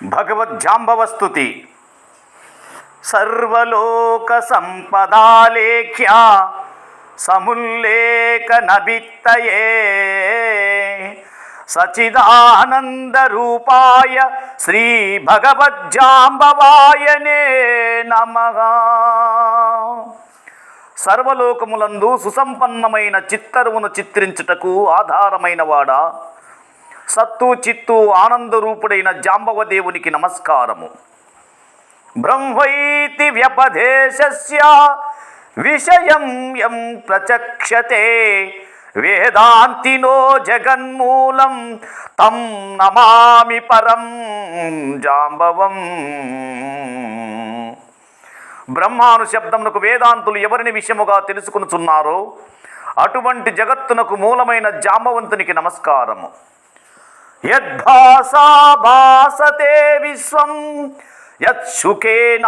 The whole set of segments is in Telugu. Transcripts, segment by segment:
భగవద్జాంబవస్తుతి. సర్వలోక సంపదాలేఖ్య సముల్లేఖ నబిత్తయే సచిదానంద రూపాయ శ్రీ భగవజ్జాంబవాయనే నమ. సర్వలోకములందు సుసంపన్నమైన చిత్తరువును చిత్రించుటకు ఆధారమైన వాడా సత్తు చిత్తు ఆనందరూపుడైన జాంబవ దేవునికి నమస్కారము. బ్రహ్మైతి వ్యపదేశస్య విషయం యం ప్రచక్షతే వేదాంతినో జగన్మూలం తం నమామి పరం జాంబవం. బ్రహ్మాను శబ్దమునకు వేదాంతులు ఎవరిని విషయముగా తెలుసుకునుచున్నారో అటువంటి జగత్తునకు మూలమైన జాంబవంతునికి నమస్కారము. యద్భాసా భాసతే విశ్వం యత్సుఖేనానుమోదతే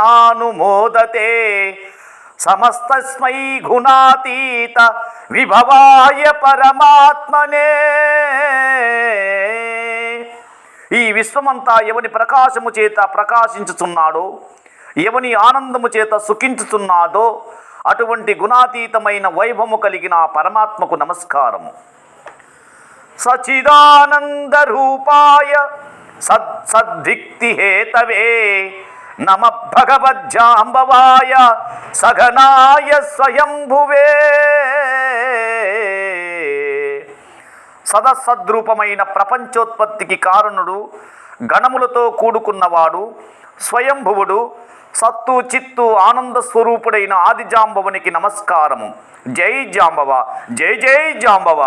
సమస్తస్మై గుణాతీత విభవాయ పరమాత్మనే. ఈ విశ్వమంతా ఎవని ప్రకాశము చేత ప్రకాశించుచున్నాడో ఎవని ఆనందము చేత సుఖించుతున్నాడో అటువంటి గుణాతీతమైన వైభవము కలిగిన పరమాత్మకు నమస్కారము. సచిదానందరూపాయ సద్ హేతవే నమ భగవజ్జాంబవాయ సఘనాయ స్వయంభువే సదసద్రూపమైన ప్రపంచోత్పత్తికి కారణుడు గణములతో కూడుకున్నవాడు స్వయంభువుడు సత్తు చిత్తు ఆనంద స్వరూపుడైన ఆది జాంబవునికి నమస్కారము. జై జాంబవ జై జై జాంబవ.